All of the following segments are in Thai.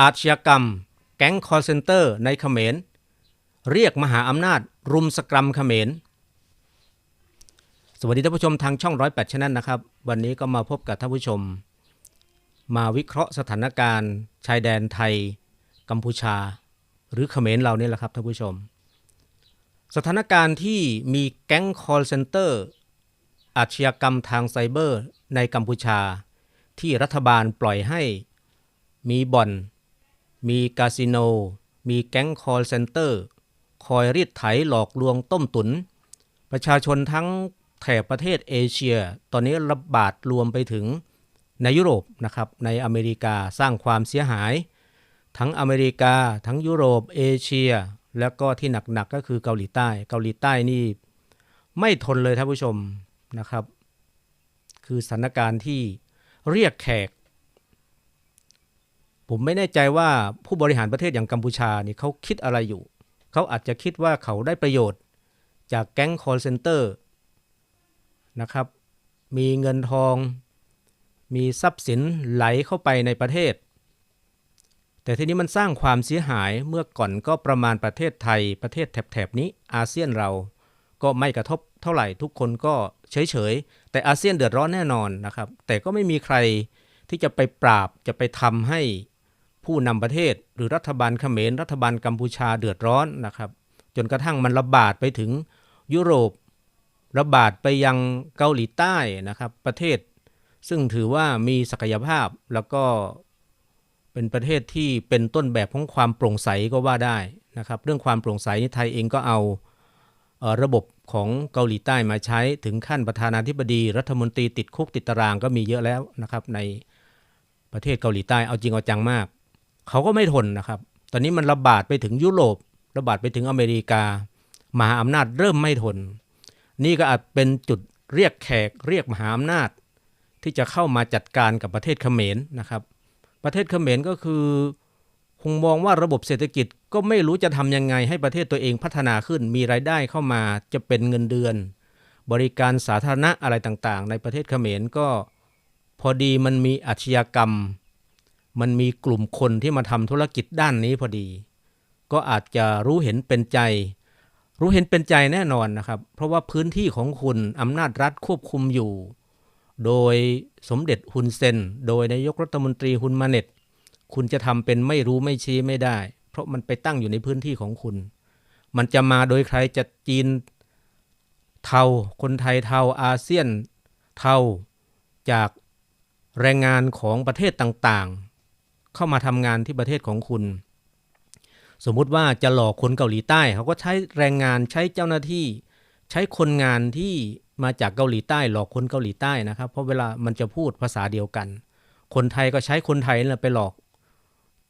อาชญากรรม แก๊งคอร์เซนเตอร์ในเขมร เรียกมหาอำนาจ รุมสกรัมเขมร สวัสดีท่านผู้ชมทางช่องร้อยแปดชแนลนะครับ วันนี้ก็มาพบกับท่านผู้ชม มาวิเคราะห์สถานการณ์ ชายแดนไทย กัมพูชา หรือเขมรเราเนี่ยแหละครับท่านผู้ชม สถานการณ์ที่มีแก๊งคอร์เซนเตอร์อาชญากรรมทางไซเบอร์ในกัมพูชา ที่รัฐบาลปล่อยให้มีบ่อน มีคาสิโน มีแก๊งคอร์เซนเตอร์ คอยรีดไถหลอกลวงต้มตุน ประชาชนทั้งแถบประเทศเอเชีย ตอนนี้ระบาดรวมไปถึงในยุโรปนะครับในอเมริกาสร้างความเสียหาย ทั้งอเมริกา ทั้งยุโรปเอเชีย แล้วก็ที่หนักๆก็คือเกาหลีใต้ เกาหลีใต้นี่ไม่ทนเลยท่านผู้ชมนะครับ คือสถานการณ์ที่เรียกแขก ผมไม่แน่ใจว่าผู้บริหารประเทศอย่างกัมพูชานี่เขาคิดอะไรอยู่ เขาอาจจะคิดว่าเขาได้ประโยชน์จากแก๊งคอร์เซนเตอร์นะครับ มีเงินทอง มีทรัพย์สินไหลเข้าไปในประเทศ แต่ทีนี้มันสร้างความเสียหายเมื่อก่อนก็ประมาณประเทศไทยประเทศแถบๆนี้อาเซียนเราก็ไม่กระทบเท่าไหร่ทุกคนก็เฉยๆ แต่อาเซียนเดือดร้อนแน่นอนนะครับ แต่ก็ไม่มีใครที่จะไปปราบจะไปทำให้ ผู้นำประเทศ หรือรัฐบาลเขมรรัฐบาลกัมพูชาเดือดร้อนนะครับ จนกระทั่งมันระบาดไปถึงยุโรประบาดไปยังเกาหลีใต้นะครับ ประเทศ ซึ่งถือว่ามีศักยภาพแล้วก็เป็นประเทศที่เป็นต้นแบบของความโปร่งใสก็ว่าได้นะครับ เรื่องความโปร่งใสนี่ไทยเองก็เอาระบบของเกาหลีใต้มาใช้ถึงขั้นประธานาธิบดี รัฐมนตรีติดคุกติดตารางก็มีเยอะแล้วนะครับ ในประเทศเกาหลีใต้เอาจริงเอาจังมาก เขาก็ไม่ทนนะครับ ตอนนี้มันระบาดไปถึงยุโรประบาดไปถึงอเมริกา มหาอำนาจเริ่มไม่ทน นี่ก็อาจเป็นจุดเรียกแขกเรียกมหาอำนาจ ที่จะเข้ามาจัดการกับประเทศเขมรนะครับ ประเทศเขมรก็คือคงมองว่าระบบเศรษฐกิจก็ไม่รู้จะทำยังไงให้ประเทศตัวเองพัฒนาขึ้น มีรายได้เข้ามาจะเป็นเงินเดือน บริการสาธารณะอะไรต่างๆ ในประเทศเขมรก็พอดีมันมีอาชญากรรม มันมีกลุ่มคนที่มาทำธุรกิจด้านนี้พอดี ก็อาจจะรู้เห็นเป็นใจ รู้เห็นเป็นใจแน่นอนนะครับ เพราะว่าพื้นที่ของคุณอำนาจรัฐควบคุมอยู่ โดยสมเด็จฮุนเซน โดยนายกรัฐมนตรีฮุนมาเน็ต คุณจะทำเป็นไม่รู้ไม่ชี้ไม่ได้ เพราะมันไปตั้งอยู่ในพื้นที่ของคุณ มันจะมาโดยใครจะจีนเทาคนไทยเทาอาเซียนเทาจากแรงงานของประเทศต่างๆ เข้ามาทำงานที่ประเทศของคุณ สมมุติว่าจะหลอกคนเกาหลีใต้เขาก็ใช้แรงงานใช้เจ้าหน้าที่ ใช้คนงานที่มาจากเกาหลีใต้หลอกคนเกาหลีใต้นะครับ เพราะเวลามันจะพูดภาษาเดียวกัน คนไทยก็ใช้คนไทยนั่นแหละไปหลอก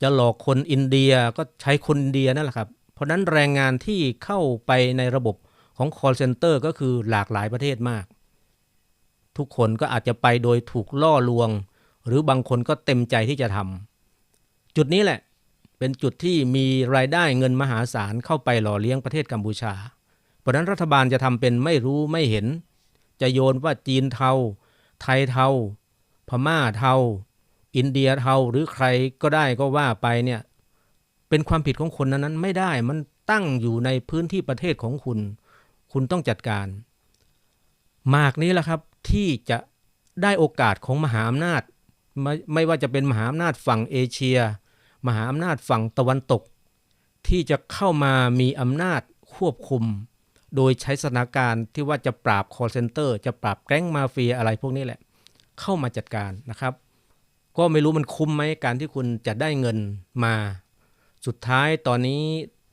จะหลอกคนอินเดียก็ใช้คนอินเดียนั่นแหละครับ เพราะนั้นแรงงานที่เข้าไปในระบบของ call center ก็คือหลากหลายประเทศมาก ทุกคนก็อาจจะไปโดยถูกล่อลวง หรือบางคนก็เต็มใจที่จะทำ จุดนี้แหละเป็นจุดที่มีรายได้เงินมหาศาลเข้าไปหล่อเลี้ยงประเทศกัมพูชา เพราะนั้นรัฐบาลจะทำเป็นไม่รู้ไม่เห็น จะโยนว่าจีนเทา ไทยเทา พม่าเทา อินเดียเทาหรือใครก็ได้ก็ว่าไปเนี่ยเป็นความผิดของคนนั้นนั้นไม่ได้มันตั้งอยู่ในพื้นที่ประเทศของคุณ คุณต้องจัดการ มากนี้แหละครับที่จะได้โอกาสของมหาอำนาจ ไม่ไม่ว่าจะเป็นมหาอำนาจฝั่งเอเชีย มหาอำนาจฝั่งตะวันตก ที่จะเข้ามามีอำนาจควบคุม โดยใช้สถานการณ์ที่ว่าจะปราบ call center จะปราบแก๊งมาเฟียอะไรพวกนี้แหละ เข้ามาจัดการนะครับ ก็ไม่รู้มันคุ้มไหมการที่คุณจะได้เงินมา สุดท้ายตอนนี้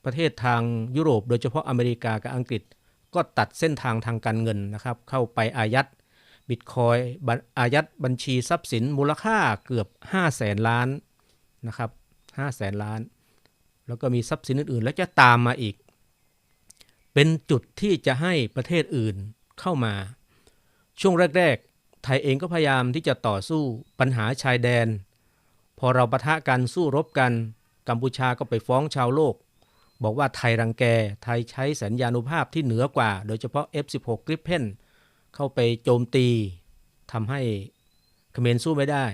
ประเทศทางยุโรป โดยเฉพาะอเมริกากับอังกฤษ ก็ตัดเส้นทางทางการเงินนะครับ เข้าไปอายัดบิตคอยอายัดบัญชีทรัพย์สินมูลค่าเกือบ 5 0 0แสนล้านนะครับ 5 0 0แสนล้าน แล้วก็มีทรัพย์สินอื่น ๆ แล้วจะตามมาอีก เป็นจุดที่จะให้ประเทศอื่นเข้ามา ช่วงแรก ๆ ไทยเองก็พยายามที่จะต่อสู้ปัญหาชายแดน พอเราปะทะกันสู้รบกัน กัมพูชาก็ไปฟ้องชาวโลก บอกว่าไทยรังแก ไทยใช้สัญญานุภาพที่เหนือกว่า โดยเฉพาะ F16 Gripen เข้าไปโจมตีทำให้เขมรสู้ไม่ได้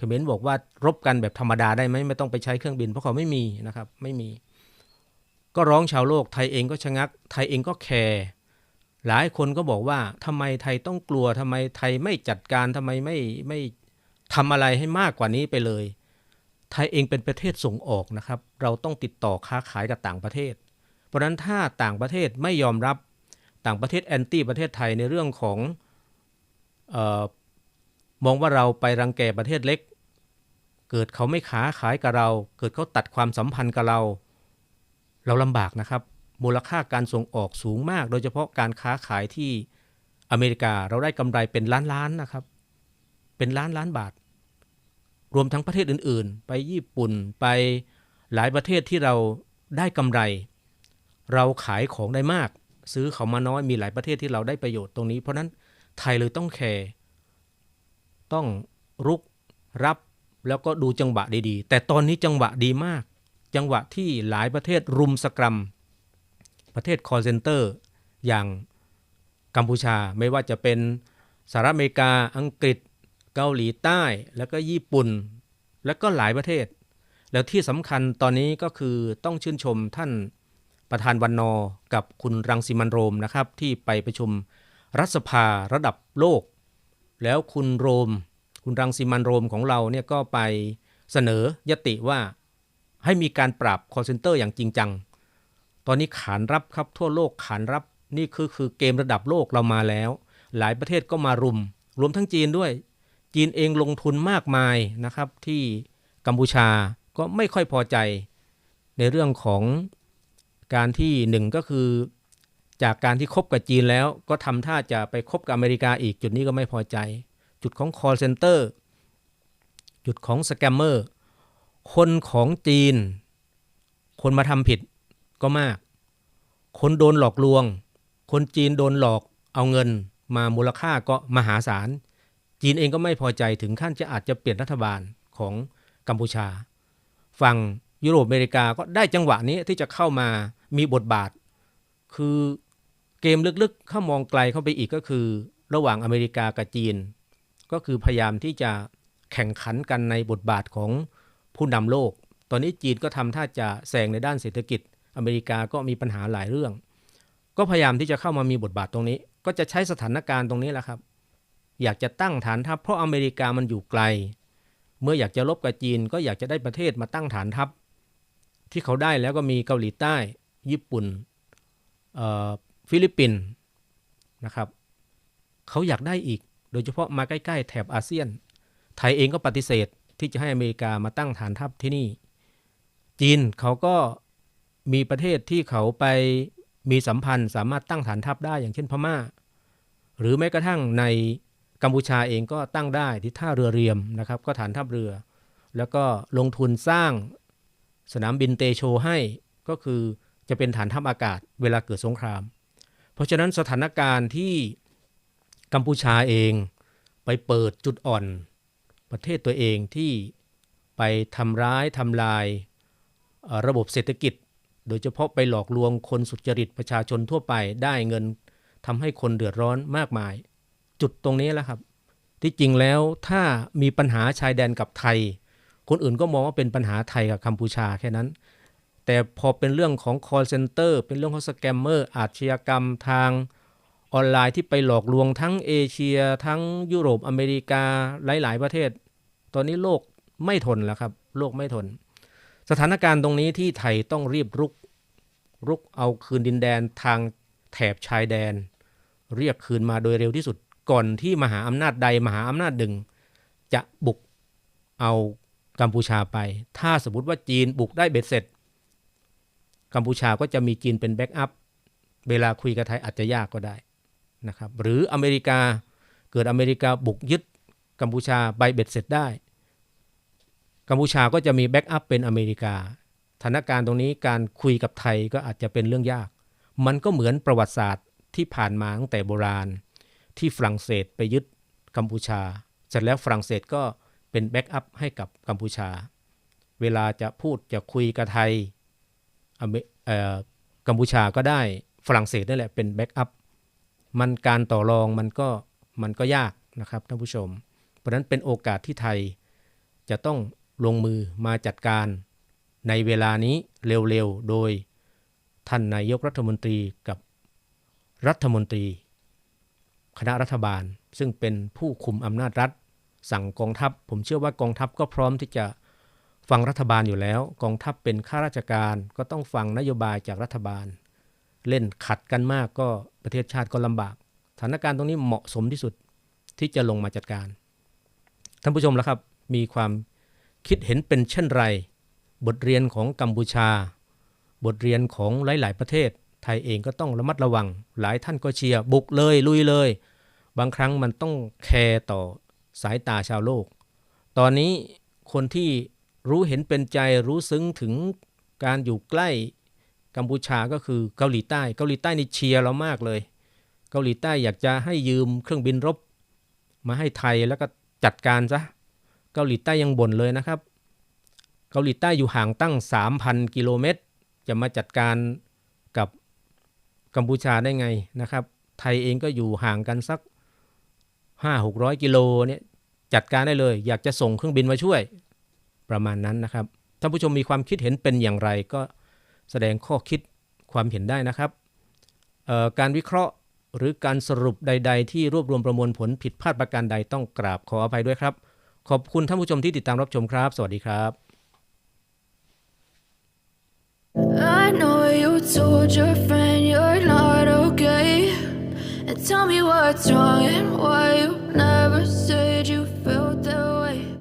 เขเขมรบอกว่ารบกันแบบธรรมดาได้ไหมไม่ต้องไปใช้เครื่องบิน เพราะเขาไม่มีนะครับไม่มี ก็ร้องชาวโลกไทยเองก็ชะงัก ไทยเองก็แคร์หลายคนก็บอกว่าทำไมไทยต้องกลัวทำไมไทยไม่จัดการทำไมไม่ไม่ทำอะไรให้มากกว่านี้ไปเลย ไทยเองเป็นประเทศส่งออกนะครับ เราต้องติดต่อค้าขายกับต่างประเทศ เพราะนั้นถ้าต่างประเทศไม่ยอมรับต่างประเทศแอนตี้ประเทศไทยในเรื่องของออมองว่าเราไปรังแกประเทศเล็ก เกิดเขาไม่ค้าขายกับเรา เกิดเขาตัดความสัมพันธ์กับเรา เราลำบากนะครับ มูลค่าการส่งออกสูงมาก โดยเฉพาะการค้าขายที่อเมริกาเราได้กำไรเป็นล้านล้านนะครับ เป็นล้านล้านบาท รวมทั้งประเทศอื่น ๆ ไปญี่ปุ่นไปหลายประเทศที่เราได้กำไร เราขายของได้มาก ซื้อเขามาน้อยมีหลายประเทศที่เราได้ประโยชน์ตรงนี้ เพราะนั้นไทยเลยต้องแคร์ต้องรุกรับ แล้วก็ดูจังหวะดีๆ แต่ตอนนี้จังหวะดีมาก จังหวะที่หลายประเทศรุมสกรัม ประเทศคอร์เซนเตอร์อย่างกัมพูชาไม่ว่าจะเป็นสหรัฐอเมริกาอังกฤษ เกาหลีใต้ แล้วก็ญี่ปุ่น แล้วก็หลายประเทศ แล้วที่สำคัญตอนนี้ก็คือต้องชื่นชมท่านประธานวันนอกับคุณรังสิมันโรมนะครับ ที่ไปประชุมรัฐสภาระดับโลก แล้วคุณโรม คุณรังสิมันโรมของเราเนี่ยก็ไปเสนอยติว่าให้มีการปราบคอร์เซนเตอร์อย่างจริงจัง ตอนนี้ขานรับครับทั่วโลกขานรับนี่คือคือเกมระดับโลกเรามาแล้ว หลายประเทศก็มารุม รวมทั้งจีนด้วย จีนเองลงทุนมากมายนะครับ ที่กัมพูชาก็ไม่ค่อยพอใจ ในเรื่องของการที่หนึ่งก็คือ จากการที่คบกับจีนแล้ว ก็ทำท่าจะไปคบกับอเมริกาอีกจุดนี้ก็ไม่พอใจ จุดของ call center จุดของสแกมเมอร์คนของจีน คนมาทำผิดก็มาก คนโดนหลอกลวง คนจีนโดนหลอกเอาเงินมามูลค่าก็มหาศาล จีนเองก็ไม่พอใจถึงขั้นจะอาจจะเปลี่ยนรัฐบาลของกัมพูชา ฝั่งยุโรปอเมริกาก็ได้จังหวะนี้ที่จะเข้ามามีบทบาท คือเกมลึกๆ เข้ามองไกลเข้าไปอีกก็คือ ระหว่างอเมริกากับจีน ก็คือพยายามที่จะแข่งขันกันในบทบาทของผู้นำโลก ตอนนี้จีนก็ทำท่าจะแซงในด้านเศรษฐกิจ อเมริกาก็มีปัญหาหลายเรื่อง ก็พยายามที่จะเข้ามามีบทบาทตรงนี้ ก็จะใช้สถานการณ์ตรงนี้แหละครับ อยากจะตั้งฐานทัพเพราะอเมริกามันอยู่ไกล เมื่ออยากจะลบกับจีนก็อยากจะได้ประเทศมาตั้งฐานทัพ ที่เขาได้แล้วก็มีเกาหลีใต้ ญี่ปุ่นฟิลิปปินส์นะครับ เขาอยากได้อีก โดยเฉพาะมาใกล้ๆ แถบอาเซียน ไทยเองก็ปฏิเสธที่จะให้อเมริกามาตั้งฐานทัพที่นี่ จีนเขาก็มีประเทศที่เขาไปมีสัมพันธ์สามารถตั้งฐานทัพได้อย่างเช่นพม่า หรือแม้กระทั่งในกัมพูชาเองก็ตั้งได้ที่ท่าเรือเรียมนะครับ ก็ฐานทัพเรือ แล้วก็ลงทุนสร้างสนามบินเตโชให้ก็คือจะเป็นฐานทัพอากาศเวลาเกิดสงคราม เพราะฉะนั้นสถานการณ์ที่ กัมพูชาเองไปเปิดจุดอ่อนประเทศตัวเองที่ไปทำร้ายทำลายระบบเศรษฐกิจ โดยเฉพาะไปหลอกลวงคนสุจริตประชาชนทั่วไปได้เงินทำให้คนเดือดร้อนมากมาย จุดตรงนี้แหละครับ ที่จริงแล้วถ้ามีปัญหาชายแดนกับไทย คนอื่นก็มองว่าเป็นปัญหาไทยกับกัมพูชาแค่นั้น แต่พอเป็นเรื่องของ call center เป็นเรื่องของสแกมเมอร์อาชญากรรมทาง ออนไลน์ที่ไปหลอกลวงทั้งเอเชีย ทั้งยุโรปอเมริกาหลาย ๆ ประเทศ ตอนนี้โลกไม่ทนแล้วครับ โลกไม่ทน สถานการณ์ตรงนี้ที่ไทยต้องรีบรุก รุกเอาคืนดินแดนทางแถบชายแดน เรียกคืนมาโดยเร็วที่สุดก่อนที่มหาอำนาจใดมหาอำนาจหนึ่ง จะบุกเอากัมพูชาไป ถ้าสมมติว่าจีนบุกได้เบ็ดเสร็จ กัมพูชาก็จะมีจีนเป็นแบ็กอัพ เวลาคุยกับไทยอาจจะยากก็ได้ นะครับหรืออเมริกาเกิดอเมริกาบุกยึดกัมพูชาใบเบ็ดเสร็จได้ กัมพูชาก็จะมีแบ็กอัพเป็นอเมริกาสถานการณ์ตรงนี้การคุยกับไทยก็อาจจะเป็นเรื่องยาก มันก็เหมือนประวัติศาสตร์ที่ผ่านมาตั้งแต่โบราณ ที่ฝรั่งเศสไปยึดกัมพูชา เสร็จแล้วฝรั่งเศสก็เป็นแบ็กอัพให้กับกัมพูชา เวลาจะพูดจะคุยกับไทยกัมพูชาก็ได้ฝรั่งเศสนั่นแหละเป็นแบ็กอัพ มันการต่อรองมันก็มันก็ยากนะครับท่านผู้ชม เพราะนั้นเป็นโอกาสที่ไทยจะต้องลงมือมาจัดการในเวลานี้เร็วๆ โดยท่านนายกรัฐมนตรีกับรัฐมนตรี คณะรัฐบาล ซึ่งเป็นผู้คุมอำนาจรัฐ สั่งกองทัพ ผมเชื่อว่ากองทัพก็พร้อมที่จะฟังรัฐบาลอยู่แล้ว กองทัพเป็นข้าราชการก็ต้องฟังนโยบายจากรัฐบาล เล่นขัดกันมากก็ประเทศชาติก็ลำบากสถานการณ์ตรงนี้เหมาะสมที่สุดที่จะลงมาจัดการ ท่านผู้ชมล้วครับ มีความคิดเห็นเป็นเช่นไร บทเรียนของกัมพูชา บทเรียนของหลาย ๆ ประเทศ ไทยเองก็ต้องระมัดระวัง หลายท่านก็เชียร์บุกเลยลุยเลย บางครั้งมันต้องแคร์ต่อสายตาชาวโลก ตอนนี้คนที่รู้เห็นเป็นใจรู้ซึ้งถึงการอยู่ใกล้ กัมพูชาก็คือเกาหลีใต้ เกาหลีใต้นี่เชียร์เรามากเลย เกาหลีใต้อยากจะให้ยืมเครื่องบินรบ มาให้ไทยแล้วก็จัดการซะ เกาหลีใต้ยังบ่นเลยนะครับ เกาหลีใต้อยู่ห่างตั้ง 3,000 กิโลเมตร จะมาจัดการกับกัมพูชาได้ไงนะครับ ไทยเองก็อยู่ห่างกันสัก 5-600 กิโลเนี่ยจัดการได้เลย อยากจะส่งเครื่องบินมาช่วยประมาณนั้นนะครับท่านผู้ชมมีความคิดเห็นเป็นอย่างไรก็ แสดงข้อคิดความเห็นได้นะครับการวิเคราะห์หรือการสรุปใด ๆ ที่รวบรวมประมวลผลผิดพลาดประการใดต้องกราบขออภัยด้วยครับ ขอบคุณท่านผู้ชมที่ติดตามรับชมครับ สวัสดีครับ I know you told your friend you're not okay. And tell me what's wrong and why you